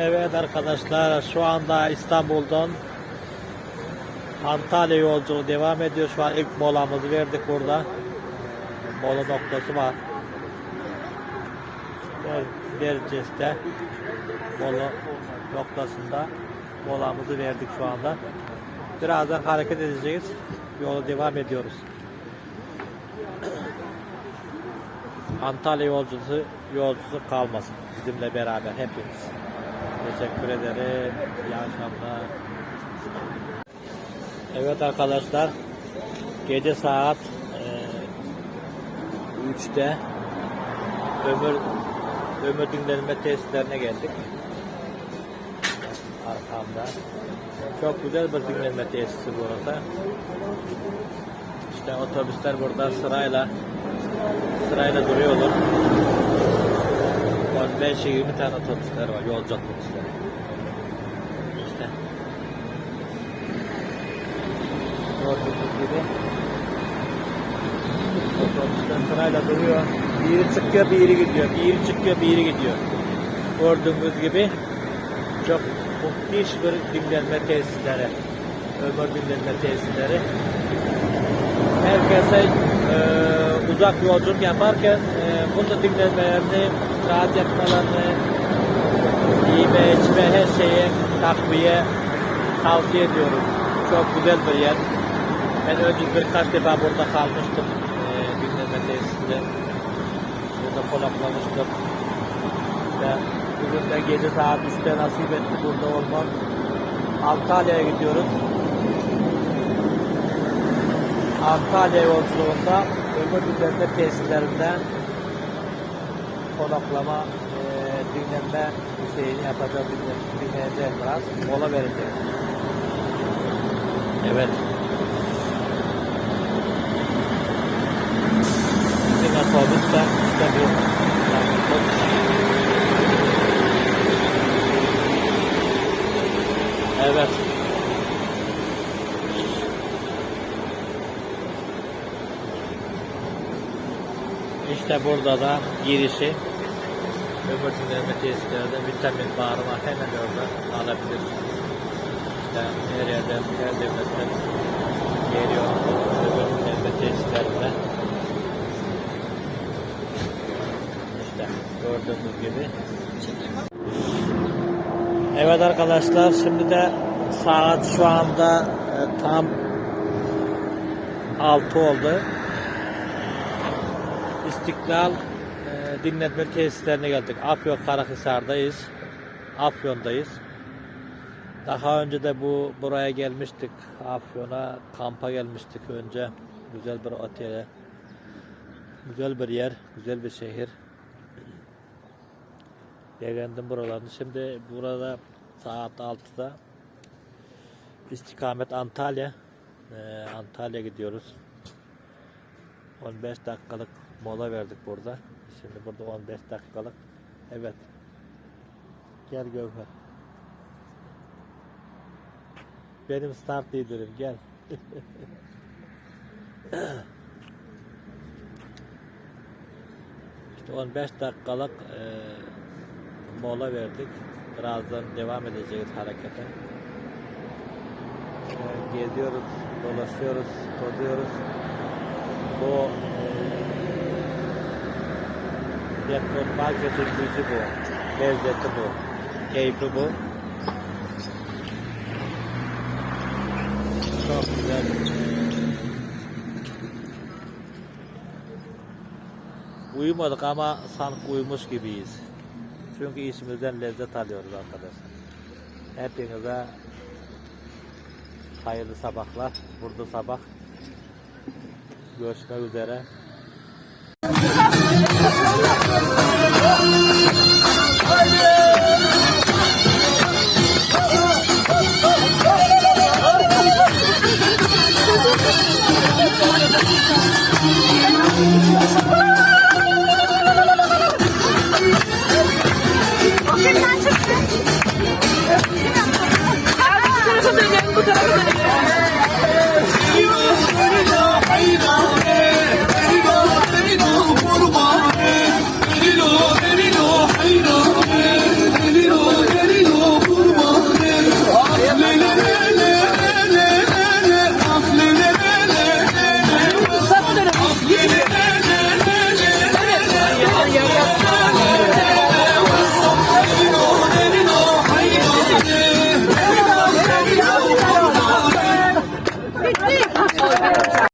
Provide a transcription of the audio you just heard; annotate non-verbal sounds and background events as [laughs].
Evet arkadaşlar şu anda İstanbul'dan Antalya yolculuğu devam ediyor. Şu an ilk molamızı verdik burada. Mola noktası var. Ver- Vereceğiz de mola noktasında molamızı verdik şu anda. Birazdan hareket edeceğiz. Yola devam ediyoruz. Antalya yolcusu yolcusu kalmasın bizimle beraber hepimiz. Teşekkür ederim. İyi. Evet arkadaşlar. Gece saat e, 3'te ömür ömür dinlenme tesislerine geldik. Arkamda. Çok güzel bir dinlenme tesisi burada. İşte otobüsler burada sırayla sırayla duruyorlar. 15-20 tane otobüsler var, yolcu otobüsleri. İşte. Gördüğünüz gibi otobüsler sırayla duruyor. Biri çıkıyor, biri gidiyor. Biri çıkıyor, biri gidiyor. Gördüğünüz gibi çok muhteş bir dinlenme tesisleri. Ömür dinlenme tesisleri. Herkese e, uzak yolculuk yaparken e, burada dinlenmelerini, rahat yapmalarını, yeme, içme her şeye takviye tavsiye ediyorum. Çok güzel bir yer. Ben önce birkaç defa burada kalmıştım. E, dinlenme tesisinde. Burada konaklamıştım. İşte bugün de gece saat 3'te nasip etti burada olmak. Antalya'ya gidiyoruz. Antalya yolculuğunda ömür dinlenme tesislerinde konaklama, e, dinlenme şeyini yapacağız, dinle- dinleyeceğiz biraz. Mola vereceğiz. Evet. Bizim otobüste işte bir Evet. İşte burada da girişi öbür dinlenme tesislerinde vitamin var. Hemen orada alabilirsiniz. İşte her yerden, her devletten geliyor öbür dinlenme tesislerinde. İşte gördüğünüz gibi. Evet arkadaşlar şimdi de saat şu anda e, tam 6 oldu. İstiklal dinletme tesislerine geldik. Afyon Karahisar'dayız. Afyon'dayız. Daha önce de bu buraya gelmiştik. Afyon'a kampa gelmiştik önce. Güzel bir otele. Güzel bir yer, güzel bir şehir. Beğendim buralarını. Şimdi burada saat 6'da istikamet Antalya. Ee, Antalya gidiyoruz. 15 dakikalık mola verdik burada. Şimdi burada 15 dakikalık. Evet. Gel Gökhan. Benim start liderim gel. [laughs] işte 15 dakikalık e, mola verdik. Birazdan devam edeceğiz harekete. E, geziyoruz, dolaşıyoruz, tozuyoruz. Bu Yakın marketin gücü bu. Lezzeti bu. Keyfi bu. Çok güzel. Uyumadık ama sanki uyumuş gibiyiz. Çünkü işimizden lezzet alıyoruz arkadaşlar. Hepinize hayırlı sabahlar. Burada sabah. Görüşmek üzere. 啊！[laughs]